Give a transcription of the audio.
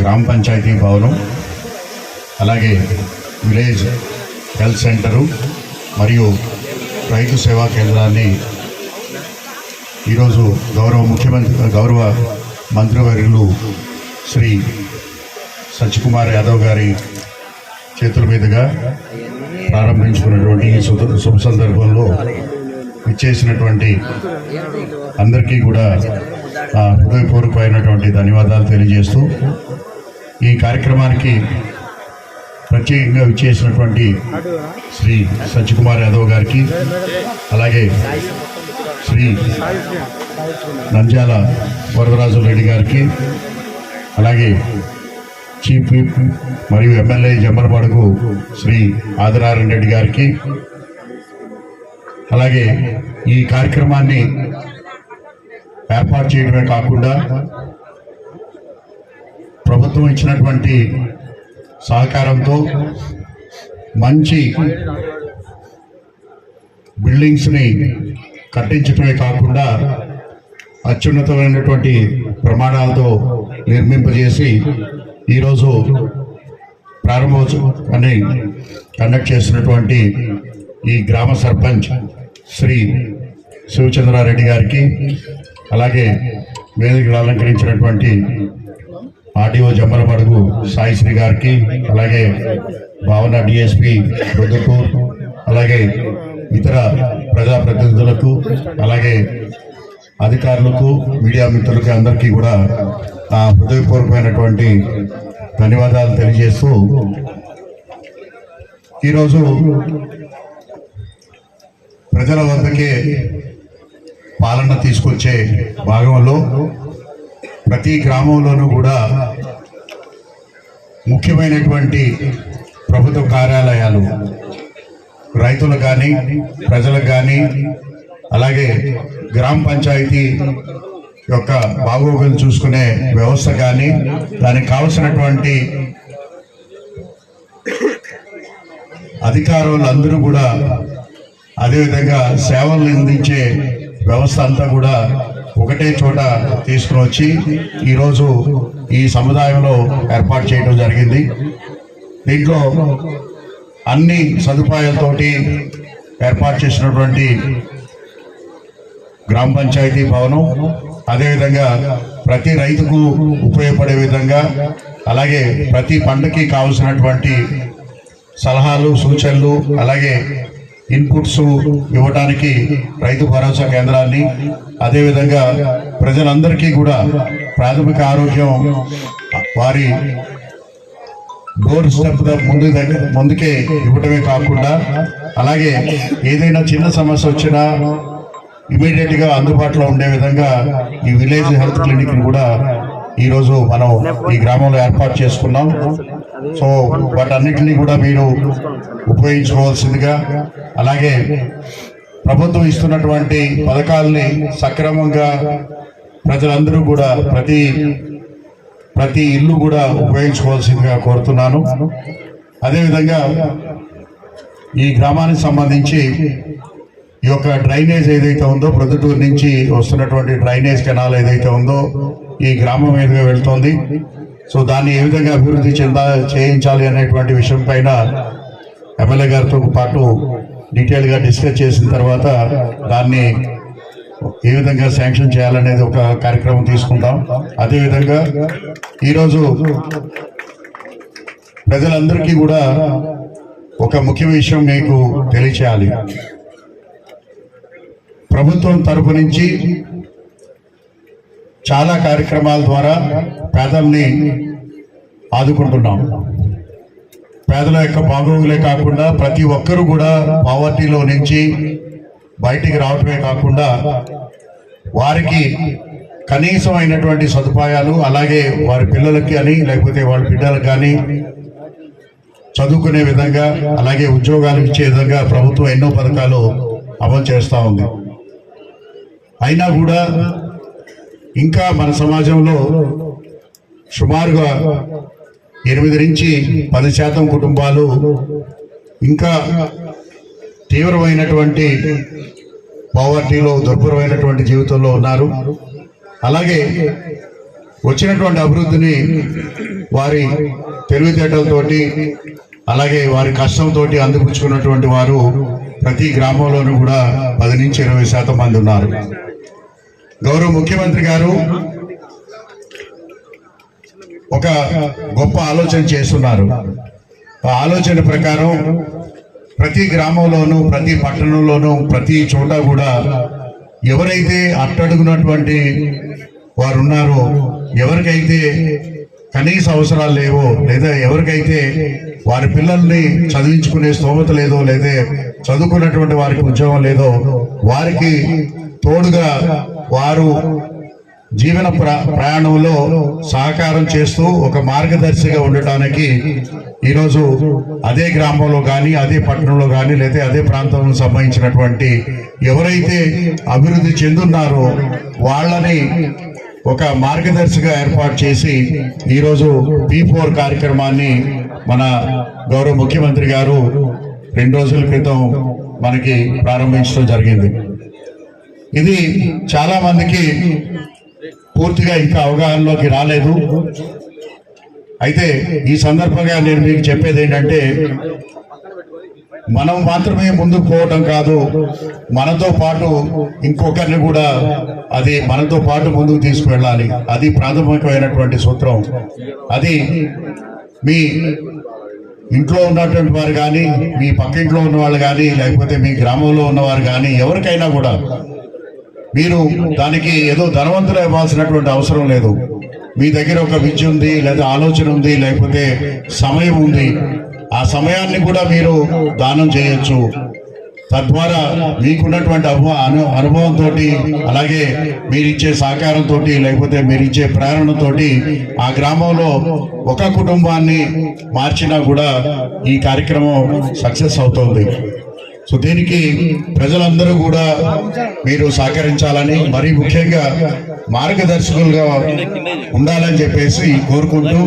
గ్రామ పంచాయతీ భవనం అలాగే విలేజ్ హెల్త్ సెంటరు మరియు రైతు సేవా కేంద్రాన్ని ఈరోజు గౌరవ ముఖ్యమంత్రి గౌరవ మంత్రివర్యులు శ్రీ సత్యకుమార్ యాదవ్ గారి చేతుల మీదుగా ప్రారంభించుకున్నటువంటి ఈ శుభ సందర్భంలో ఇచ్చేసినటువంటి అందరికీ కూడా ఆ, హృదయపూర్వకమైనటువంటి ధన్యవాదాలు తెలియజేస్తూ ఈ కార్యక్రమానికి ప్రత్యేకంగా విచ్చేసినటువంటి శ్రీ సత్యకుమార్ యాదవ్ గారికి అలాగే శ్రీ నంద్యాల వరదరాజు రెడ్డి గారికి అలాగే చీఫ్ విప్ మరియు ఎమ్మెల్యే జమ్మలపాడుకు శ్రీ ఆదినారాయణ రెడ్డి గారికి అలాగే ఈ కార్యక్రమాన్ని ఏర్పాటు చేయడమే కాకుండా ప్రభుత్వం ఇచ్చినటువంటి సహకారంతో మంచి బిల్డింగ్స్ని కట్టించడమే కాకుండా అత్యున్నతమైనటువంటి ప్రమాణాలతో నిర్మింపజేసి ఈరోజు ప్రారంభోత్సవాన్ని కండక్ట్ చేసినటువంటి ఈ గ్రామ సర్పంచ్ శ్రీ శివచంద్రారెడ్డి గారికి అలాగే వేదికలు అలంకరించినటువంటి ఆర్డీఓ జమ్మలమడుగు సాయిశ్రీ గారికి అలాగే భావన డిఎస్పి ప్రొద్దుటూర్ అలాగే ఇతర ప్రజాప్రతినిధులకు అలాగే అధికారులకు మీడియా మిత్రులకి అందరికీ కూడా నా హృదయపూర్వకమైనటువంటి ధన్యవాదాలు తెలియజేస్తూ ఈరోజు ప్రజల వద్దకే పాలన తీసుకొచ్చే భాగంలో ప్రతి గ్రామంలోనూ కూడా ముఖ్యమైనటువంటి ప్రభుత్వ కార్యాలయాలు రైతులకు కానీ ప్రజలకు కానీ అలాగే గ్రామ పంచాయతీ యొక్క బాగోగులు చూసుకునే వ్యవస్థ కానీ దానికి కావలసినటువంటి అధికారులు అందరూ కూడా అదేవిధంగా సేవలు అందించే వ్యవస్థ అంతా కూడా ఒకటే చోట తీసుకుని వచ్చి ఈరోజు ఈ సముదాయంలో ఏర్పాటు చేయడం జరిగింది. దీంట్లో అన్ని సదుపాయాలతోటి ఏర్పాటు చేసినటువంటి గ్రామ పంచాయతీ భవనం అదేవిధంగా ప్రతి రైతుకు ఉపయోగపడే విధంగా అలాగే ప్రతి పంటకి కావలసినటువంటి సలహాలు సూచనలు అలాగే ఇన్పుట్స్ ఇవ్వడానికి రైతు భరోసా కేంద్రాన్ని అదేవిధంగా ప్రజలందరికీ కూడా ప్రాథమిక ఆరోగ్యం వారి డోర్ స్టెప్ ముందు దగ్గర ముందుకే ఇవ్వటమే కాకుండా అలాగే ఏదైనా చిన్న సమస్య వచ్చినా ఇమీడియట్గా అందుబాటులో ఉండే విధంగా ఈ విలేజ్ హెల్త్ క్లినిక్ని కూడా ఈ రోజు మనం ఈ గ్రామంలో ఏర్పాటు చేసుకున్నాం. సో వాటన్నిటిని కూడా మీరు ఉపయోగించుకోవాల్సిందిగా. అలాగే ప్రభుత్వం ఇస్తున్నటువంటి పథకాలని సక్రమంగా ప్రజలందరూ కూడా ప్రతి ప్రతి ఇల్లు కూడా ఉపయోగించుకోవాల్సిందిగా కోరుతున్నాను. అదేవిధంగా ఈ గ్రామానికి సంబంధించి ఈ యొక్క డ్రైనేజ్ ఏదైతే ఉందో ప్రొద్దుటూరు నుంచి వస్తున్నటువంటి డ్రైనేజ్ కెనాల్ ఏదైతే ఉందో ఈ గ్రామం మీదుగా వెళ్తోంది. సో దాన్ని ఏ విధంగా అభివృద్ధి చెందా చేయించాలి అనేటువంటి విషయం పైన ఎమ్మెల్యే గారితో పాటు డీటెయిల్గా డిస్కస్ చేసిన తర్వాత దాన్ని ఏ విధంగా శాంక్షన్ చేయాలనేది ఒక కార్యక్రమం తీసుకుంటాం అదేవిధంగా ఈరోజు ప్రజలందరికీ కూడా ఒక ముఖ్య విషయం మీకు తెలియచేయాలి. ప్రభుత్వం తరపు నుంచి చాలా కార్యక్రమాల ద్వారా పేదల్ని ఆదుకుంటున్నాం. పేదల యొక్క బాగోగులే కాకుండా ప్రతి ఒక్కరూ కూడా పావర్టీలో నుంచి బయటికి రావటమే కాకుండా వారికి కనీసం అయినటువంటి సదుపాయాలు అలాగే వారి పిల్లలకి అని లేకపోతే వాళ్ళ బిడ్డలకు కానీ చదువుకునే విధంగా అలాగే ఉద్యోగాలు ఇచ్చే విధంగా ప్రభుత్వం ఎన్నో పథకాలు అమలు చేస్తూ ఉంది. అయినా కూడా ఇంకా మన సమాజంలో సుమారుగా ఎనిమిది నుంచి పది శాతం కుటుంబాలు ఇంకా తీవ్రమైనటువంటి పావర్టీలో దుర్భరమైనటువంటి జీవితంలో ఉన్నారు. అలాగే వచ్చినటువంటి అభివృద్ధిని వారి తెలివితేటలతోటి అలాగే వారి కష్టంతో అందిపుచ్చుకున్నటువంటి వారు ప్రతి గ్రామంలోనూ కూడా పది నుంచి ఇరవై శాతం మంది ఉన్నారు. గౌరవ ముఖ్యమంత్రి గారు ఒక గొప్ప ఆలోచన చేస్తున్నారు. ఆ ఆలోచన ప్రకారం ప్రతి గ్రామంలోనూ ప్రతి పట్టణంలోనూ ప్రతి చోట కూడా ఎవరైతే అట్టడుగునటువంటి వారు ఉన్నారో ఎవరికైతే కనీస అవసరాలు లేవో లేదా ఎవరికైతే వారి పిల్లల్ని చదివించుకునే స్తోమత లేదో లేదా చదువుకున్నటువంటి వారికి ఉద్యోగం లేదో వారికి తోడుగా వారు జీవన ప్ర ప్రయాణంలో సహకారం చేస్తూ ఒక మార్గదర్శిగా ఉండటానికి ఈరోజు అదే గ్రామంలో కానీ అదే పట్టణంలో కానీ లేదా అదే ప్రాంతంలో సంబంధించినటువంటి ఎవరైతే అభివృద్ధి చెందున్నారో వాళ్ళని ఒక మార్గదర్శిగా ఏర్పాటు చేసి ఈరోజు పీ ఫోర్ కార్యక్రమాన్ని మన గౌరవ ముఖ్యమంత్రి గారు రెండు రోజుల క్రితం మనకి ప్రారంభించడం జరిగింది. ఇది చాలా మందికి పూర్తిగా ఇంకా అవగాహనలోకి రాలేదు. అయితే ఈ సందర్భంగా నేను మీకు చెప్పేది ఏంటంటే మనం మాత్రమే ముందుకు పోవటం కాదు మనతో పాటు ఇంకొకరిని కూడా అది మనతో పాటు ముందుకు తీసుకువెళ్ళాలి. అది ప్రాథమికమైనటువంటి సూత్రం. అది మీ ఇంట్లో ఉన్నటువంటి వారు కానీ మీ పక్కింట్లో ఉన్నవాళ్ళు కానీ లేకపోతే మీ గ్రామంలో ఉన్నవారు కానీ ఎవరికైనా కూడా మీరు దానికి ఏదో ధనవంతులు ఇవ్వాల్సినటువంటి అవసరం లేదు. మీ దగ్గర ఒక విద్య ఉంది లేదా ఆలోచన ఉంది లేకపోతే సమయం ఉంది. ఆ సమయాన్ని కూడా మీరు దానం చేయొచ్చు. తద్వారా మీకున్నటువంటి అను అనుభవంతో అలాగే మీరిచ్చే సహకారంతో లేకపోతే మీరిచ్చే ప్రేరణతోటి ఆ గ్రామంలో ఒక కుటుంబాన్ని మార్చినా కూడా ఈ కార్యక్రమం సక్సెస్ అవుతుంది. సో దీనికి ప్రజలందరూ కూడా మీరు సహకరించాలని మరీ ముఖ్యంగా మార్గదర్శకులుగా ఉండాలని చెప్పేసి కోరుకుంటూ